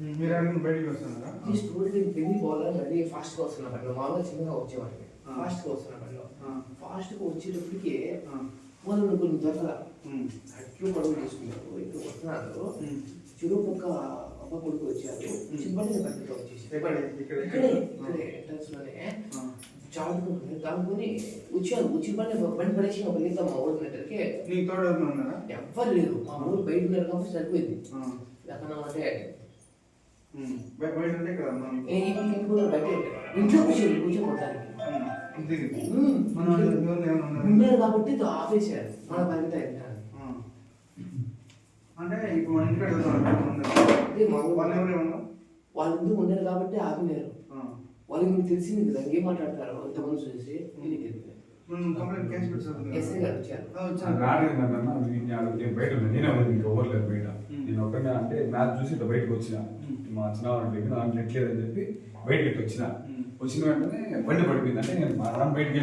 మీరు బయటికి వస్తున్నారా ఈ నేను పెళ్ళి పోవాలని రెడీ ఫాస్ట్గా వస్తున్నా బండిలో మామూలుగా చిన్నగా వచ్చేవాడిని ఆ. ఫాస్ట్గా వస్తున్నా బండిలో ఆ. ఫాస్ట్గా వచ్చేటప్పటికి. వాళ్ళు కొన్ని దొరకల. అట్లు పడుగు తీసుకున్నారు ఇటు వస్తున్నారు. చెరువు పక్క అబ్బ కొడుకు వచ్చారు బండి బండితో వచ్చేసి? ఇక్కడ? ఇక్కడే ఇక్కడే ఎంట్రన్స్లోనే. చాలుకుని దానుకొని వచ్చాను వచ్చి బండి బండి పడేసి ఒక మిగతా మా ఊరి ఎవ్వరు లేరు మా ఊరు బయట ఉన్నారు కాబట్టి సరిపోయింది. ఎక్కడ అంటే బయట ఉంటే ఇక్కడ మనం ఏ ఇంట్లో బయట. ఇంట్లో కూర్చొని ఏమైనా ఉన్నారా? కాబట్టి ఇది ఆపేశారు. మన పరిమిత. అంటే ఇప్పుడు మన ఊరు వాళ్ళు ఎందుకు ఉన్నారు కాబట్టి ఆపినారు. వాళ్ళకి మీకు తెలిసింది కదా ఏం మాట్లాడతారు? ఇంతమంది చూసి ఎస్ఐ గారు వచ్చారు. బయట నేనే ఉంది ఇంకా బయట. నేను ఒక్కనే అంటే మ్యాచ్ చూసి ఇట్లా బయటకు వచ్చిన. మా చిన్న దగ్గర నాకు నెట్ లేదని చెప్పి బయటకి వచ్చిన. వచ్చిన వెంటనే బండి పడిపోయింది. అంటే నేను మా నాన్న బయటికి